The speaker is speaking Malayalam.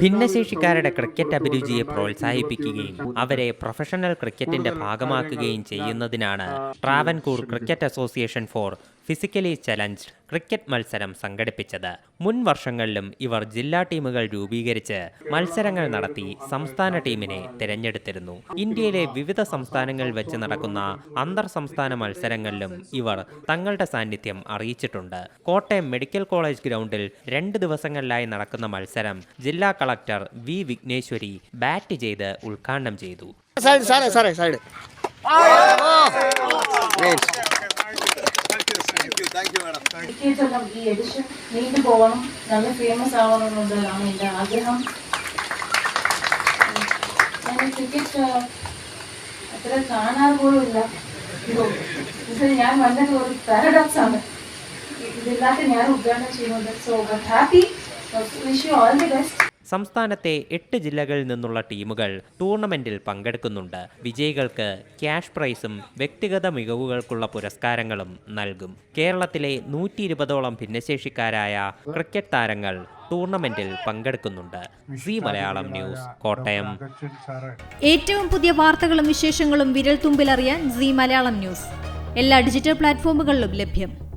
ഭിന്നശേഷിക്കാരുടെ ക്രിക്കറ്റ് അഭിരുചിയെ പ്രോത്സാഹിപ്പിക്കുകയും അവരെ പ്രൊഫഷണൽ ക്രിക്കറ്റിന്റെ ഭാഗമാക്കുകയും ചെയ്യുന്നതിനാണ് Travancore cricket association for physically challenged cricket മത്സരം സംഘടിപ്പിച്ചത് മുൻ വർഷങ്ങളിലും ഇവർ ജില്ലാ ടീമുകൾ രൂപീകരിച്ച് മത്സരങ്ങൾ നടത്തി സംസ്ഥാന ടീമിനെ തിരഞ്ഞെടുത്തിരുന്നു ഇന്ത്യയിലെ വിവിധ സംസ്ഥാനങ്ങളിൽ വെച്ച് നടക്കുന്ന അന്തർ സംസ്ഥാന മത്സരങ്ങളിലും ഇവർ തങ്ങളുടെ സാന്നിധ്യം അറിയിച്ചിട്ടുണ്ട് കോട്ടയം മെഡിക്കൽ കോളേജ് ഗ്രൗണ്ടിൽ രണ്ട് ദിവസങ്ങളിലായി നടക്കുന്ന മത്സരം ജില്ലാ കളക്ടർ വി വിഘ്നേശ്വരി ബാറ്റ് ചെയ്ത് ഉദ്ഘാടനം ചെയ്തു സൈഡ് സാറേ സാറേ സൈഡ് ഞാൻ വന്നത് ഒരു പാരഡോക്സ് ആണ്. ഇതില്ലാത്ത ഞാൻ ഉദ്ഘാടനം ചെയ്യുന്നത് so happy wish you all the best സംസ്ഥാനത്തെ എട്ട് ജില്ലകളിൽ നിന്നുള്ള ടീമുകൾ ടൂർണമെന്റിൽ പങ്കെടുക്കുന്നുണ്ട്. വിജയികൾക്ക് ക്യാഷ് പ്രൈസും വ്യക്തിഗത മികവുകൾക്കുള്ള പുരസ്കാരങ്ങളും നൽകും. കേരളത്തിലെ നൂറ്റി ഇരുപതോളം ഭിന്നശേഷിക്കാരായ ക്രിക്കറ്റ് താരങ്ങൾ ടൂർണമെന്റിൽ പങ്കെടുക്കുന്നുണ്ട്. C Malayalam news Kottayam. ഏറ്റവും പുതിയ വാർത്തകളും വിശേഷങ്ങളും വിരൽ തുമ്പിലറിയാൻ സി മലയാളം ന്യൂസ്. എല്ലാ ഡിജിറ്റൽ പ്ലാറ്റ്ഫോമുകളിലും ലഭ്യം.